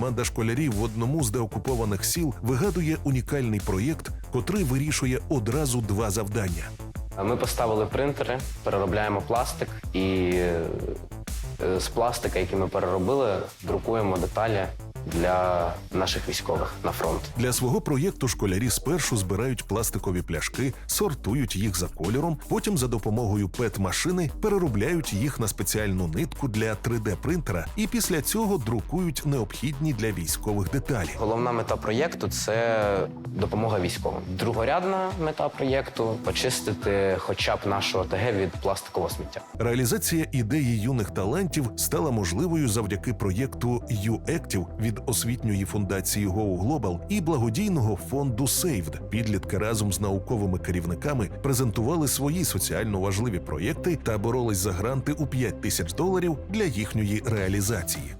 команда школярів в одному з деокупованих сіл вигадує унікальний проєкт, котрий вирішує одразу два завдання. Ми поставили принтери, переробляємо пластик і е, з пластика, який ми переробили, друкуємо деталі для наших військових на фронт. Для свого проєкту школярі спершу збирають пластикові пляшки, сортують їх за кольором, потім за допомогою пет-машини переробляють їх на спеціальну нитку для 3D-принтера і після цього друкують необхідні для військових деталі. Головна мета проєкту це допомога військовим. Другорядна мета проєкту очистити хоча б нашу ОТГ від пластикового сміття. Реалізація ідеї юних талантів стала можливою завдяки проєкту «ЮЕктів» від освітньої фундації Go Global і благодійного фонду Saved. Підлітки разом з науковими керівниками презентували свої соціально важливі проєкти та боролись за гранти у 5 тисяч доларів для їхньої реалізації.